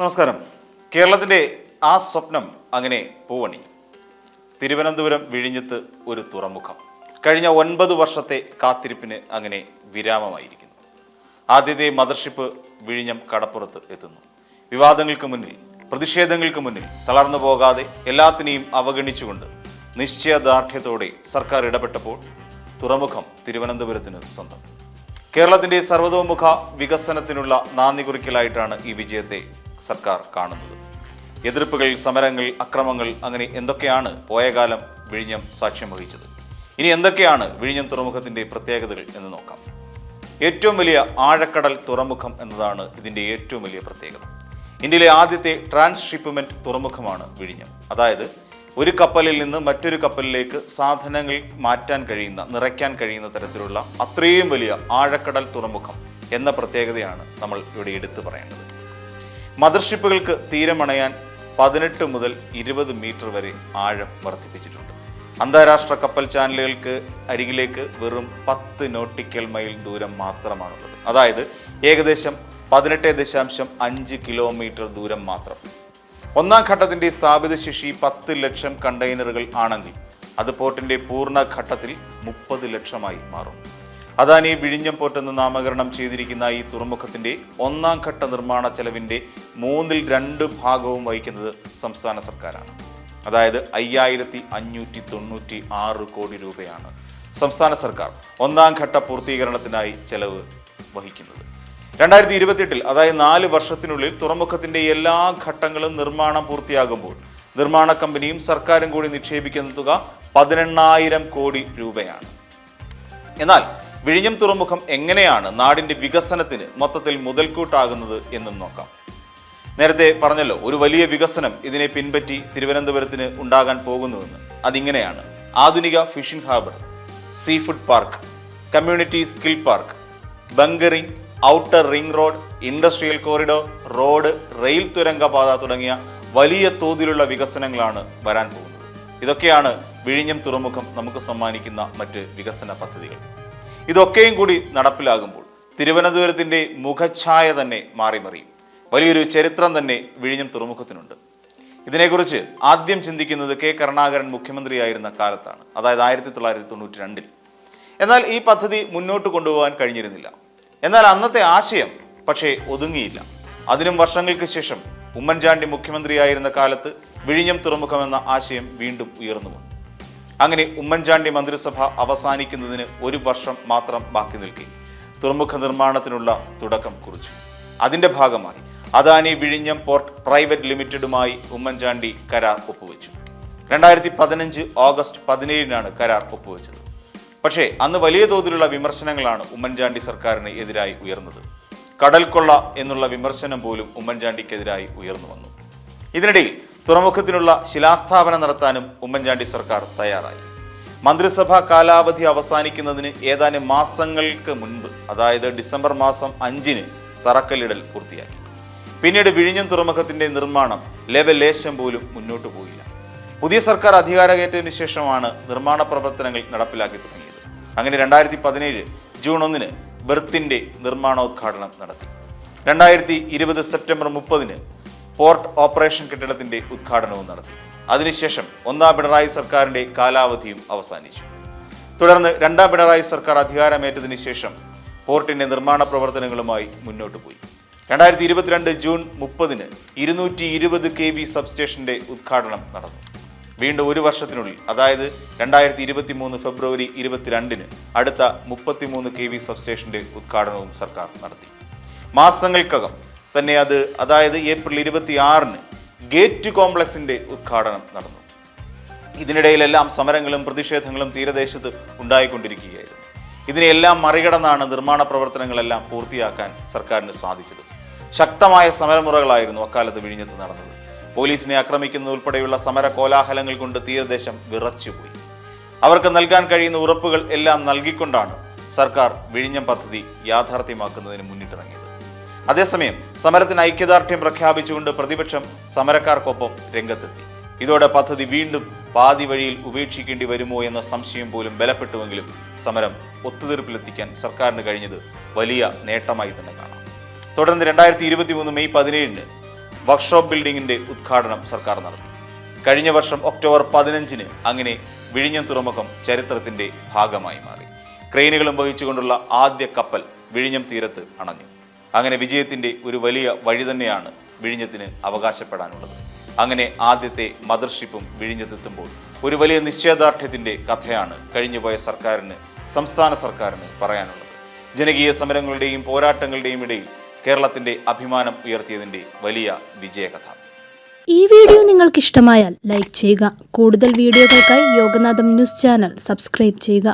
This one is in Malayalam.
നമസ്കാരം. കേരളത്തിന്റെ ആ സ്വപ്നം അങ്ങനെ പൂവണി. തിരുവനന്തപുരം വിഴിഞ്ഞത്ത് ഒരു തുറമുഖം. കഴിഞ്ഞ ഒൻപത് വർഷത്തെ കാത്തിരിപ്പിന് അങ്ങനെ വിരാമമായിരിക്കുന്നു. ആദ്യത്തെ മദർഷിപ്പ് വിഴിഞ്ഞം കടപ്പുറത്ത് എത്തുന്നു. വിവാദങ്ങൾക്ക് മുന്നിൽ പ്രതിഷേധങ്ങൾക്ക് മുന്നിൽ തളർന്നു പോകാതെ എല്ലാത്തിനെയും അവഗണിച്ചുകൊണ്ട് നിശ്ചയദാർഢ്യത്തോടെ സർക്കാർ ഇടപെട്ടപ്പോൾ തുറമുഖം തിരുവനന്തപുരത്തിന് സ്വന്തം. കേരളത്തിന്റെ സർവതോമുഖ വികസനത്തിനുള്ള നാന്ദി കുറിക്കലായിട്ടാണ് ഈ വിജയത്തെ സർക്കാർ കാണുന്നത്. എതിർപ്പുകൾ സമരങ്ങൾ അക്രമങ്ങൾ അങ്ങനെ എന്തൊക്കെയാണ് പോയകാലം വിഴിഞ്ഞം സാക്ഷ്യം വഹിച്ചത്? ഇനി എന്തൊക്കെയാണ് വിഴിഞ്ഞം തുറമുഖത്തിന്റെ പ്രത്യേകതകൾ എന്ന് നോക്കാം. ഏറ്റവും വലിയ ആഴക്കടൽ തുറമുഖം എന്നതാണ് ഇതിന്റെ ഏറ്റവും വലിയ പ്രത്യേകത. ഇന്ത്യയിലെ ആദ്യത്തെ ട്രാൻസ്ഷിപ്മെന്റ് തുറമുഖമാണ് വിഴിഞ്ഞം. അതായത് ഒരു കപ്പലിൽ നിന്ന് മറ്റൊരു കപ്പലിലേക്ക് സാധനങ്ങൾ മാറ്റാൻ കഴിയുന്ന നിറയ്ക്കാൻ കഴിയുന്ന തരത്തിലുള്ള അത്രയും വലിയ ആഴക്കടൽ തുറമുഖം എന്ന പ്രത്യേകതയാണ് നമ്മൾ ഇവിടെ എടുത്തു പറയേണ്ടത്. മദർഷിപ്പുകൾക്ക് തീരമണയാൻ പതിനെട്ട് മുതൽ ഇരുപത് മീറ്റർ വരെ ആഴം വർദ്ധിപ്പിച്ചിട്ടുണ്ട്. അന്താരാഷ്ട്ര കപ്പൽ ചാനലുകൾക്ക് അരികിലേക്ക് വെറും പത്ത് നോട്ടിക്കൽ മൈൽ ദൂരം മാത്രമാണുള്ളത്. അതായത് ഏകദേശം പതിനെട്ട് ദശാംശം അഞ്ച് കിലോമീറ്റർ ദൂരം മാത്രം. ഒന്നാം ഘട്ടത്തിന്റെ സ്ഥാപിത ശേഷി പത്ത് ലക്ഷം കണ്ടെയ്നറുകൾ ആണെങ്കിൽ അത് പോർട്ടിന്റെ പൂർണ ഘട്ടത്തിൽ മുപ്പത് ലക്ഷമായി മാറും. അദാനി വിഴിഞ്ഞം പോർട്ട് എന്ന് നാമകരണം ചെയ്തിരിക്കുന്ന ഈ തുറമുഖത്തിന്റെ ഒന്നാം ഘട്ട നിർമ്മാണ ചെലവിന്റെ മൂന്നിൽ രണ്ട് ഭാഗവും വഹിക്കുന്നത് സംസ്ഥാന സർക്കാരാണ്. അതായത് അയ്യായിരത്തി അഞ്ഞൂറ്റി തൊണ്ണൂറ്റി ആറ് കോടി രൂപയാണ് സംസ്ഥാന സർക്കാർ ഒന്നാം ഘട്ട പൂർത്തീകരണത്തിനായി ചെലവ് വഹിക്കുന്നത്. രണ്ടായിരത്തി ഇരുപത്തിയെട്ടിൽ അതായത് നാല് വർഷത്തിനുള്ളിൽ തുറമുഖത്തിന്റെ എല്ലാ ഘട്ടങ്ങളും നിർമ്മാണം പൂർത്തിയാകുമ്പോൾ നിർമ്മാണ കമ്പനിയും സർക്കാരും കൂടി നിക്ഷേപിക്കുന്ന തുക പതിനെണ്ണായിരം കോടി രൂപയാണ്. എന്നാൽ വിഴിഞ്ഞം തുറമുഖം എങ്ങനെയാണ് നാടിന്റെ വികസനത്തിന് മൊത്തത്തിൽ മുതൽക്കൂട്ടാകുന്നത് എന്നും നോക്കാം. നേരത്തെ പറഞ്ഞല്ലോ ഒരു വലിയ വികസനം ഇതിനെ പിൻപറ്റി തിരുവനന്തപുരത്തിന് ഉണ്ടാകാൻ പോകുന്നുവെന്ന് അതിങ്ങനെയാണ്. ആധുനിക fishing harbour sea food park community skill park bunkering outer ring road industrial corridor road rail തുരങ്കപാത തുടങ്ങിയ വലിയ തോതിലുള്ള വികസനങ്ങളാണ് വരാൻ പോകുന്നത്. ഇതൊക്കെയാണ് വിഴിഞ്ഞം തുറമുഖം നമുക്ക് സമ്മാനിക്കുന്ന മറ്റ് വികസന പദ്ധതികൾ. ഇതൊക്കെയും കൂടി നടപ്പിലാകുമ്പോൾ തിരുവനന്തപുരത്തിന്റെ മുഖഛായ തന്നെ മാറി മറിയും. വലിയൊരു ചരിത്രം തന്നെ വിഴിഞ്ഞം തുറമുഖത്തിനുണ്ട്. ഇതിനെക്കുറിച്ച് ആദ്യം ചിന്തിക്കുന്നത് കെ കരുണാകരൻ മുഖ്യമന്ത്രിയായിരുന്ന കാലത്താണ് അതായത് ആയിരത്തി തൊള്ളായിരത്തി തൊണ്ണൂറ്റി രണ്ടിൽ എന്നാൽ ഈ പദ്ധതി മുന്നോട്ട് കൊണ്ടുപോകാൻ കഴിഞ്ഞിരുന്നില്ല. എന്നാൽ അന്നത്തെ ആശയം പക്ഷേ ഒതുങ്ങിയില്ല. അതിനും വർഷങ്ങൾക്ക് ശേഷം ഉമ്മൻചാണ്ടി മുഖ്യമന്ത്രിയായിരുന്ന കാലത്ത് വിഴിഞ്ഞം തുറമുഖമെന്ന ആശയം വീണ്ടും ഉയർന്നു വന്നു. അങ്ങനെ ഉമ്മൻചാണ്ടി മന്ത്രിസഭ അവസാനിക്കുന്നതിന് ഒരു വർഷം മാത്രം ബാക്കി നിൽക്കി. തുറമുഖ നിർമ്മാണത്തിനുള്ള തുടക്കം കുറിച്ചു. അതിന്റെ ഭാഗമായി അദാനി വിഴിഞ്ഞം പോർട്ട് പ്രൈവറ്റ് ലിമിറ്റഡുമായി ഉമ്മൻചാണ്ടി കരാർ ഒപ്പുവെച്ചു. രണ്ടായിരത്തി പതിനഞ്ച് ഓഗസ്റ്റ് പതിനേഴിനാണ് കരാർ ഒപ്പുവെച്ചത്. പക്ഷേ അന്ന് വലിയ തോതിലുള്ള വിമർശനങ്ങളാണ് ഉമ്മൻചാണ്ടി സർക്കാരിന് എതിരായി ഉയർന്നത്. കടൽ കൊള്ള എന്നുള്ള വിമർശനം പോലും ഉമ്മൻചാണ്ടിക്കെതിരായി ഉയർന്നു വന്നു. ഇതിനിടയിൽ തുറമുഖത്തിനുള്ള ശിലാസ്ഥാപനം നടത്താനും ഉമ്മൻചാണ്ടി സർക്കാർ തയ്യാറായി. മന്ത്രിസഭാ കാലാവധി അവസാനിക്കുന്നതിന് ഏതാനും മാസങ്ങൾക്ക് മുൻപ് അതായത് ഡിസംബർ മാസം അഞ്ചിന് തറക്കല്ലിടൽ പൂർത്തിയാക്കി. പിന്നീട് വിഴിഞ്ഞം തുറമുഖത്തിന്റെ നിർമ്മാണം ലെവലേശം പോലും മുന്നോട്ട് പോയില്ല. പുതിയ സർക്കാർ അധികാരകേറ്റതിനു ശേഷമാണ് നിർമ്മാണ പ്രവർത്തനങ്ങൾ നടപ്പിലാക്കി തുടങ്ങിയത്. അങ്ങനെ രണ്ടായിരത്തി പതിനേഴ് ജൂൺ ഒന്നിന് ബെർത്തിന്റെ നിർമ്മാണോദ്ഘാടനം നടത്തി. രണ്ടായിരത്തി ഇരുപത് സെപ്റ്റംബർ മുപ്പതിന് പോർട്ട് ഓപ്പറേഷൻ കെട്ടിടത്തിന്റെ ഉദ്ഘാടനവും നടത്തി. അതിനുശേഷം ഒന്നാം പിണറായി സർക്കാരിന്റെ കാലാവധിയും അവസാനിച്ചു. തുടർന്ന് രണ്ടാം പിണറായി സർക്കാർ അധികാരമേറ്റതിനു ശേഷം പോർട്ടിന്റെ നിർമ്മാണ പ്രവർത്തനങ്ങളുമായി മുന്നോട്ട് പോയി. രണ്ടായിരത്തി ഇരുപത്തിരണ്ട് ജൂൺ മുപ്പതിന് ഇരുന്നൂറ്റി ഇരുപത് കെ വി സബ്സ്റ്റേഷന്റെ ഉദ്ഘാടനം നടന്നു. വീണ്ടും ഒരു വർഷത്തിനുള്ളിൽ അതായത് രണ്ടായിരത്തി ഇരുപത്തി മൂന്ന് ഫെബ്രുവരി ഇരുപത്തിരണ്ടിന് അടുത്ത മുപ്പത്തിമൂന്ന് കെ വി സബ്സ്റ്റേഷന്റെ ഉദ്ഘാടനവും സർക്കാർ നടത്തി. മാസങ്ങൾക്കകം തന്നെ അത് അതായത് ഏപ്രിൽ ഇരുപത്തി ആറിന് ഗേറ്റ് കോംപ്ലക്സിന്റെ ഉദ്ഘാടനം നടന്നു. ഇതിനിടയിലെല്ലാം സമരങ്ങളും പ്രതിഷേധങ്ങളും തീരദേശത്ത് ഉണ്ടായിക്കൊണ്ടിരിക്കുകയായിരുന്നു. ഇതിനെയെല്ലാം മറികടന്നാണ് നിർമ്മാണ പ്രവർത്തനങ്ങളെല്ലാം പൂർത്തിയാക്കാൻ സർക്കാരിന് സാധിച്ചത്. ശക്തമായ സമരമുറകളായിരുന്നു അക്കാലത്ത് വിഴിഞ്ഞത്ത് നടന്നത്. പോലീസിനെ ആക്രമിക്കുന്നത് ഉൾപ്പെടെയുള്ള സമര കോലാഹലങ്ങൾ കൊണ്ട് തീരദേശം വിറച്ചുപോയി. അവർക്ക് നൽകാൻ കഴിയുന്ന ഉറപ്പുകൾ എല്ലാം നൽകിക്കൊണ്ടാണ് സർക്കാർ വിഴിഞ്ഞം പദ്ധതി യാഥാർത്ഥ്യമാക്കുന്നതിന് മുന്നിട്ടിറങ്ങിയത്. അതേസമയം സമരത്തിന് ഐക്യദാർഢ്യം പ്രഖ്യാപിച്ചുകൊണ്ട് പ്രതിപക്ഷം സമരക്കാർക്കൊപ്പം രംഗത്തെത്തി. ഇതോടെ പദ്ധതി വീണ്ടും പാതി വഴിയിൽ ഉപേക്ഷിക്കേണ്ടി വരുമോ എന്ന സംശയം പോലും ബലപ്പെട്ടുവെങ്കിലും സമരം ഒത്തുതീർപ്പിലെത്തിക്കാൻ സർക്കാരിന് കഴിഞ്ഞത് വലിയ നേട്ടമായി തന്നെ കാണാം. തുടർന്ന് രണ്ടായിരത്തി ഇരുപത്തി മൂന്ന് മെയ് പതിനേഴിന് വർക്ക്ഷോപ്പ് ബിൽഡിംഗിന്റെ ഉദ്ഘാടനം സർക്കാർ നടത്തി. കഴിഞ്ഞ വർഷം ഒക്ടോബർ പതിനഞ്ചിന് അങ്ങനെ വിഴിഞ്ഞം തുറമുഖം ചരിത്രത്തിന്റെ ഭാഗമായി മാറി. ക്രെയിനുകളും വഹിച്ചുകൊണ്ടുള്ള ആദ്യ കപ്പൽ വിഴിഞ്ഞം തീരത്ത് അണഞ്ഞു. അങ്ങനെ വിജയത്തിന്റെ ഒരു വലിയ വഴി തന്നെയാണ് വിഴിഞ്ഞത്തിന് അവകാശപ്പെടാനുള്ളത്. അങ്ങനെ ആദ്യത്തെ മദർഷിപ്പും വിഴിഞ്ഞത്തെത്തുമ്പോൾ ഒരു വലിയ നിശ്ചയദാർഢ്യത്തിന്റെ കഥയാണ് കഴിഞ്ഞുപോയ സർക്കാരിന് സംസ്ഥാന സർക്കാരിന് പറയാനുള്ളത്. ജനകീയ സമരങ്ങളുടെയും പോരാട്ടങ്ങളുടെയും ഇടയിൽ കേരളത്തിന്റെ അഭിമാനം ഉയർത്തിയതിന്റെ വലിയ വിജയകഥ. ഈ വീഡിയോ നിങ്ങൾക്ക് ഇഷ്ടമായാൽ ലൈക്ക് ചെയ്യുക. കൂടുതൽ വീഡിയോകൾക്കായി യോഗനാഥം ന്യൂസ് ചാനൽ സബ്സ്ക്രൈബ് ചെയ്യുക.